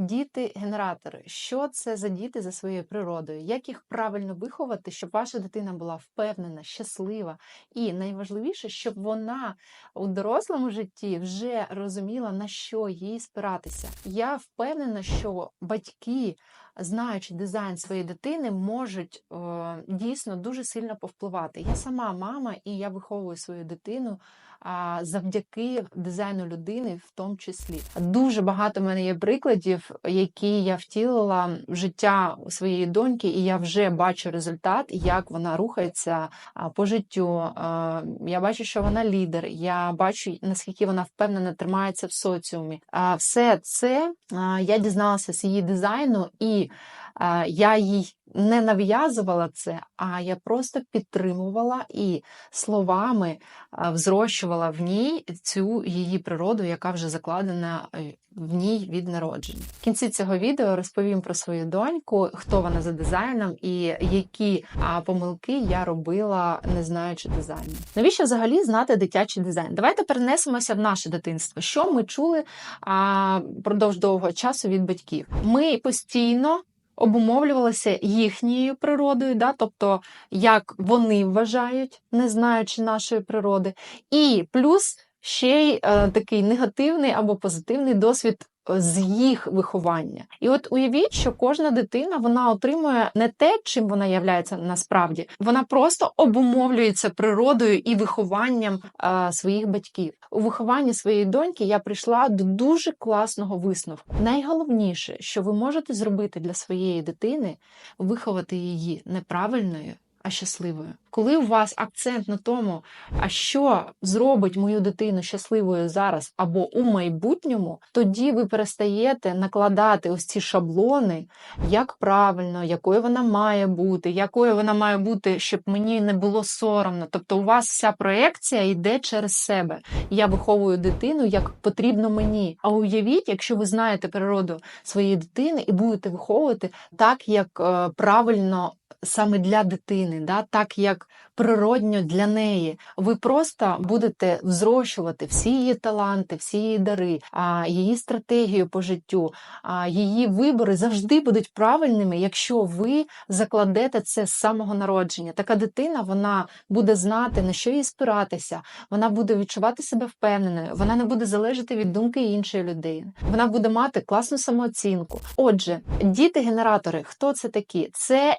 Діти-генератори. Що це за діти за своєю природою? Як їх правильно виховати, щоб ваша дитина була впевнена, щаслива, і найважливіше, щоб вона у дорослому житті вже розуміла, на що їй спиратися. Я впевнена, що батьки, знаючи дизайн своєї дитини, можуть е, дійсно дуже сильно повпливати. Я сама мама, і я виховую свою дитину а, завдяки дизайну людини, в тому числі. Дуже багато в мене є прикладів, які я втілила в життя своєї доньки, і я вже бачу результат, як вона рухається по життю. А, Я бачу, що вона лідер. Я бачу, наскільки вона впевнено тримається в соціумі. А все це я дізналася з її дизайну, і я їй не нав'язувала це, а я просто підтримувала і словами взрощувала в ній цю її природу, яка вже закладена е, в ній від народження. В кінці цього відео розповім про свою доньку, хто вона за дизайном і які помилки я робила, не знаючи дизайну. Навіщо взагалі знати дитячий дизайн? Давайте перенесемося в наше дитинство. Що ми чули а, продовж довгого часу від батьків? Ми постійно обумовлювалися їхньою природою, да? тобто як вони вважають, не знаючи нашої природи, і плюс ще й е, такий негативний або позитивний досвід. Е, З їх виховання, і от уявіть, що кожна дитина вона отримує не те, чим вона являється насправді, вона просто обумовлюється природою і вихованням е, своїх батьків. У вихованні своєї доньки я прийшла до дуже класного висновку. Найголовніше, що ви можете зробити для своєї дитини, виховати її неправильною. А щасливою, коли у вас акцент на тому, а що зробить мою дитину щасливою зараз або у майбутньому, тоді ви перестаєте накладати ось ці шаблони, як правильно, якою вона має бути, якою вона має бути, щоб мені не було соромно. Тобто, у вас вся проекція йде через себе. Я виховую дитину як потрібно мені. А уявіть, якщо ви знаєте природу своєї дитини і будете виховувати так, як е, правильно. Саме для дитини, да, так як природньо для неї, ви просто будете взрощувати всі її таланти, всі її дари, її стратегію по життю, а її вибори завжди будуть правильними, якщо ви закладете це з самого народження. Така дитина вона буде знати на що їй спиратися, вона буде відчувати себе впевненою, вона не буде залежати від думки іншої людини, вона буде мати класну самооцінку. Отже, діти-генератори, хто це такі? Це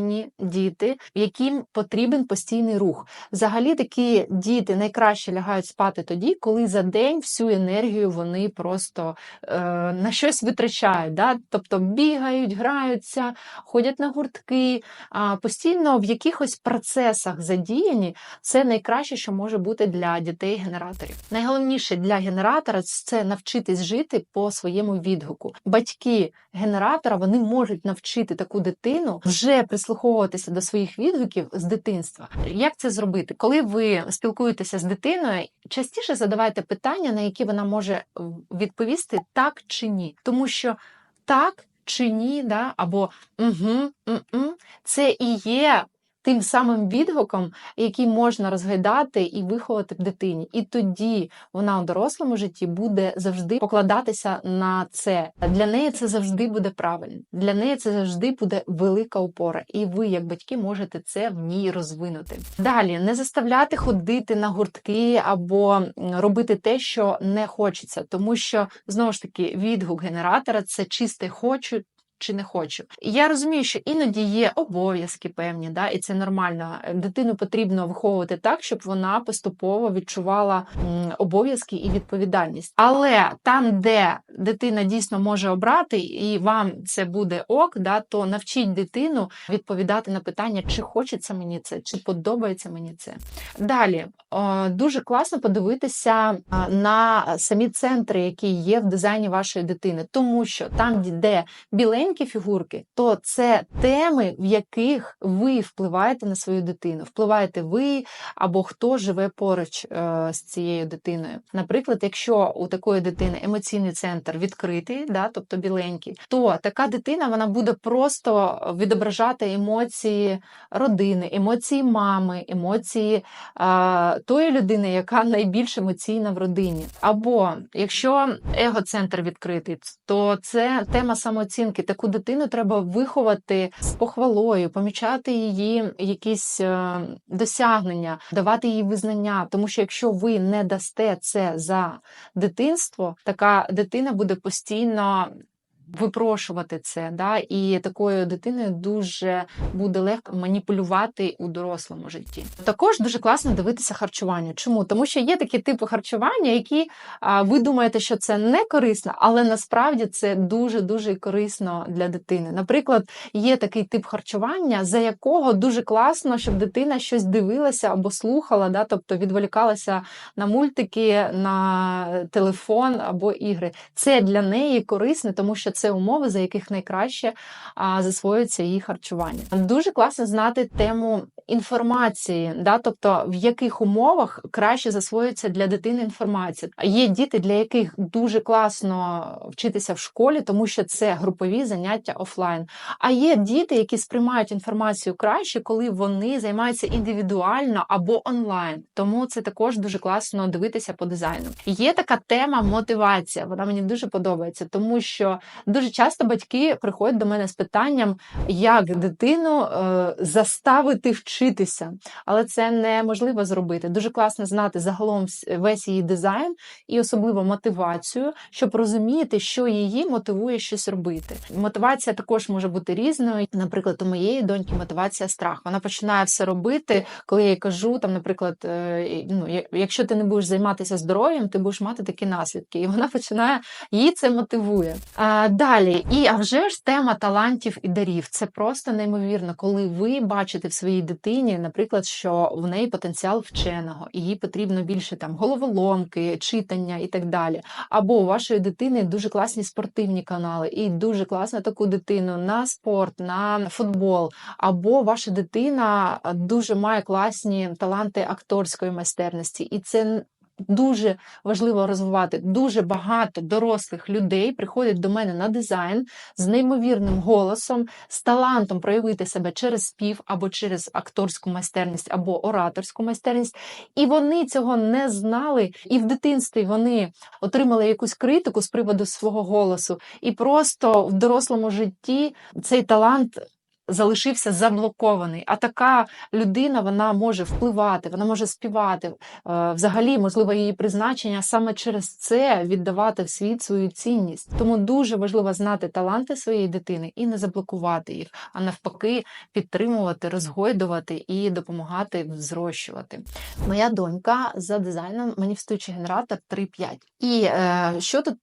енергійні діти, яким потрібен постійний рух. Взагалі такі діти найкраще лягають спати тоді, коли за день всю енергію вони просто е, на щось витрачають. Да? Тобто бігають, граються, ходять на гуртки, а постійно в якихось процесах задіяні. Це найкраще, що може бути для дітей-генераторів. Найголовніше для генератора це навчитись жити по своєму відгуку. Батьки генератора вони можуть навчити таку дитину вже прислуховуватися до своїх відгуків з дитинства. Як це зробити? Коли ви спілкуєтеся з дитиною, частіше задавайте питання, на які вона може відповісти так чи ні, тому що так чи ні, да, або угу, м-м, це і є. Тим самим відгуком, який можна розглядати і виховати в дитині, і тоді вона у дорослому житті буде завжди покладатися на це. Для неї це завжди буде правильно. Для неї це завжди буде велика опора, і ви, як батьки, можете це в ній розвинути. Далі не заставляти ходити на гуртки або робити те, що не хочеться, тому що знову ж таки відгук генератора це чисте хочу чи не хочу. Я розумію, що іноді є обов'язки певні, да, і це нормально. Дитину потрібно виховувати так, щоб вона поступово відчувала обов'язки і відповідальність. Але там, де дитина дійсно може обрати, і вам це буде ок, да, то навчіть дитину відповідати на питання, чи хочеться мені це, чи подобається мені це. Далі дуже класно подивитися на самі центри, які є в дизайні вашої дитини, тому що там, де біленькі біленькі фігурки, то це теми, в яких ви впливаєте на свою дитину. Впливаєте ви або хто живе поруч е, з цією дитиною. Наприклад, якщо у такої дитини емоційний центр відкритий, да, тобто біленький, то така дитина вона буде просто відображати емоції родини, емоції мами, емоції е, тої людини, яка найбільш емоційна в родині. Або якщо егоцентр відкритий, то це тема самооцінки. Таку дитину треба виховати з похвалою, помічати її якісь е, досягнення, давати їй визнання. Тому що якщо ви не дасте це за дитинство, така дитина буде постійно. Випрошувати це, да, і такою дитиною дуже буде легко маніпулювати у дорослому житті. Також дуже класно дивитися харчування. Чому? Тому що є такі типи харчування, які а, ви думаєте, що це не корисно, але насправді це дуже дуже корисно для дитини. Наприклад, є такий тип харчування, за якого дуже класно, щоб дитина щось дивилася або слухала, да, тобто відволікалася на мультики, на телефон або ігри. Це для неї корисне, тому що це умови, за яких найкраще засвоюється її харчування. Дуже класно знати тему інформації, да, тобто в яких умовах краще засвоюється для дитини інформація. Є діти, для яких дуже класно вчитися в школі, тому що це групові заняття офлайн. А є діти, які сприймають інформацію краще, коли вони займаються індивідуально або онлайн. Тому це також дуже класно дивитися по дизайну. Є така тема мотивація. Вона мені дуже подобається, тому що дуже часто батьки приходять до мене з питанням, як дитину е, заставити вчитися, але це неможливо зробити. Дуже класно знати загалом весь її дизайн і особливо мотивацію, щоб розуміти, що її мотивує щось робити. Мотивація також може бути різною. Наприклад, у моєї доньки мотивація страх. Вона починає все робити, коли я їй кажу, там, наприклад, е, ну якщо ти не будеш займатися здоров'ям, ти будеш мати такі наслідки, і вона починає її це мотивує. Далі, і а вже ж тема талантів і дарів. Це просто неймовірно, коли ви бачите в своїй дитині, наприклад, що в неї потенціал вченого, і їй потрібно більше там головоломки, читання і так далі. Або у вашої дитини дуже класні спортивні канали, і дуже класно таку дитину на спорт, на футбол. Або ваша дитина дуже має класні таланти акторської майстерності, і це дуже важливо розвивати. Дуже багато дорослих людей приходять до мене на дизайн з неймовірним голосом, з талантом проявити себе через спів або через акторську майстерність, або ораторську майстерність. І вони цього не знали. І в дитинстві вони отримали якусь критику з приводу свого голосу, і просто в дорослому житті цей талант залишився заблокований. А така людина вона може впливати, вона може співати. Е, взагалі, можливо, її призначення саме через це віддавати в світ свою цінність. Тому дуже важливо знати таланти своєї дитини і не заблокувати їх, а навпаки, підтримувати, розгойдувати і допомагати зрощувати. Моя донька за дизайном маніфестуючий генератор 3.5. І е, що тут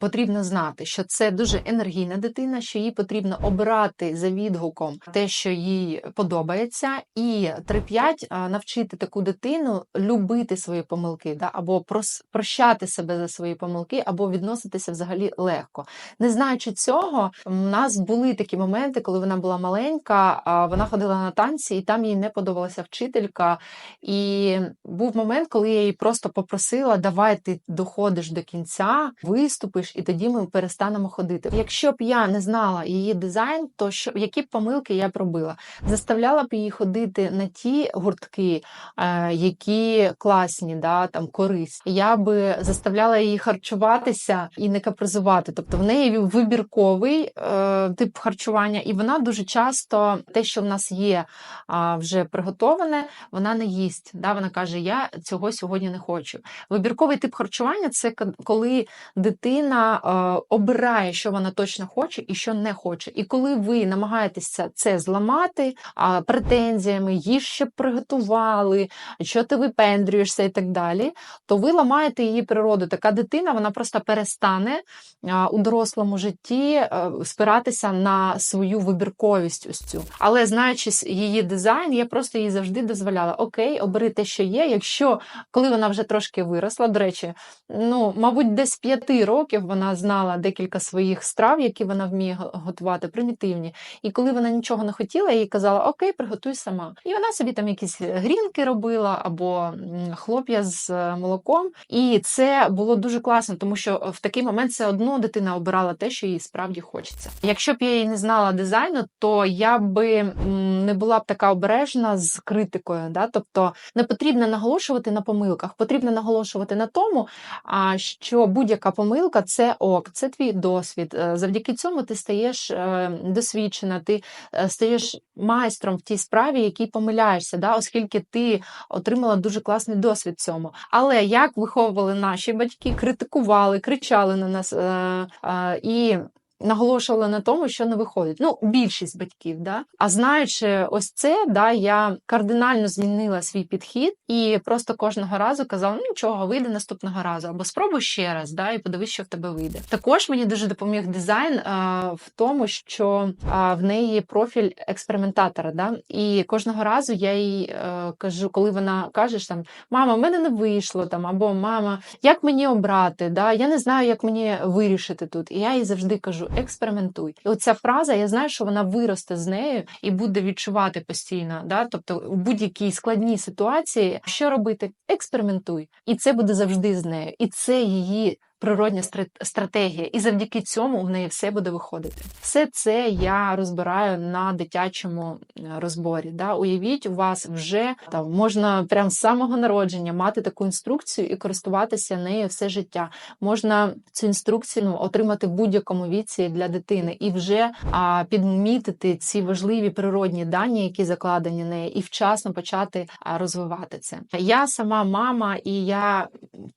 Потрібно знати, що це дуже енергійна дитина, що їй потрібно обирати за відгуком те, що їй подобається, і 3-5 навчити таку дитину любити свої помилки, да, або прощати себе за свої помилки, або відноситися взагалі легко. Не знаючи цього, у нас були такі моменти, коли вона була маленька, вона ходила на танці, і там їй не подобалася вчителька. І був момент, коли я її просто попросила: давай ти доходиш до кінця, виступ виступиш, і тоді ми перестанемо ходити. Якщо б я не знала її дизайн, то що які б помилки я б робила? Заставляла б її ходити на ті гуртки, е, які класні, да, там корисні. Я би заставляла її харчуватися і не капризувати. Тобто в неї вибірковий е, тип харчування, і вона дуже часто те, що в нас є е, вже приготоване, вона не їсть. Да? Вона каже: Я цього сьогодні не хочу. Вибірковий тип харчування це коли дитина дитина е, обирає, що вона точно хоче і що не хоче. І коли ви намагаєтеся це зламати претензіями, їж ще приготували, що ти випендрюєшся і так далі, то ви ламаєте її природу. Така дитина вона просто перестане у дорослому житті е, спиратися на свою вибірковість. ось цю. Але знаючи її дизайн, я просто їй завжди дозволяла: Окей, обери те, що є. Якщо коли вона вже трошки виросла, до речі, ну, мабуть, десь п'яти років років вона знала декілька своїх страв, які вона вміє готувати, примітивні. І коли вона нічого не хотіла, їй казала: Окей, приготуй сама. І вона собі там якісь грінки робила або хлоп'я з е, молоком. І це було дуже класно, тому що в такий момент все одно дитина обирала те, що їй справді хочеться. Якщо б я її не знала дизайну, то я би не була б така обережна з критикою. Да? Тобто не потрібно наголошувати на помилках, потрібно наголошувати на тому, що будь-яка помилка це ок, це твій досвід. Е, Завдяки цьому ти стаєш е, досвідчена, ти е, стаєш майстром в тій справі, якій помиляєшся, да? оскільки ти отримала дуже класний досвід в цьому. Але як виховували наші батьки, критикували, кричали на нас і. Наголошували на тому, що не виходить. Ну, більшість батьків, да. А знаючи ось це, да, я кардинально змінила свій підхід і просто кожного разу казала: ну нічого, вийде наступного разу, або спробуй ще раз, да, і подивись, що в тебе вийде. Також мені дуже допоміг дизайн е, в тому, що е, в неї профіль експериментатора. Да, і кожного разу я їй е, кажу, коли вона каже, там мама, в мене не вийшло там, або мама, як мені обрати? Да? Я не знаю, як мені вирішити тут. І я їй завжди кажу: експериментуй. І оця фраза, я знаю, що вона виросте з нею і буде відчувати постійно. Да? Тобто, у будь-якій складній ситуації, що робити? Експериментуй. І це буде завжди з нею. І це її. Природня стра- стратегія, і завдяки цьому в неї все буде виходити. Все це я розбираю на дитячому е, розборі. Да? Уявіть, у вас вже там можна прямо з самого народження мати таку інструкцію і користуватися нею все життя. Можна цю інструкцію ну, отримати в будь-якому віці для дитини і вже а, підмітити ці важливі природні дані, які закладені неї, і вчасно почати розвивати це. Я сама мама, і я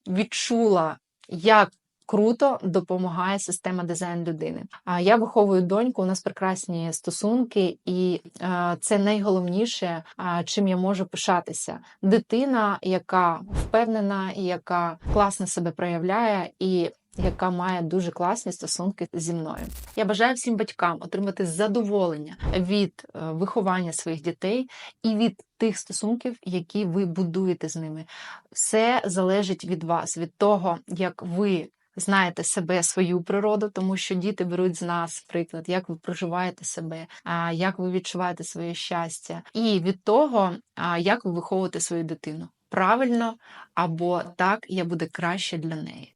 відчула, як круто допомагає система дизайн людини. А я виховую доньку, у нас прекрасні стосунки, і е, це найголовніше, чим я можу пишатися. Дитина, яка впевнена, яка класно себе проявляє і. Яка має дуже класні стосунки зі мною. Я бажаю всім батькам отримати задоволення від е, виховання своїх дітей і від тих стосунків, які ви будуєте з ними. Все залежить від вас, від того, як ви знаєте себе, свою природу, тому що діти беруть з нас приклад, як ви проживаєте себе, як ви відчуваєте своє щастя, і від того, як ви виховуєте свою дитину правильно або так, як буде краще для неї.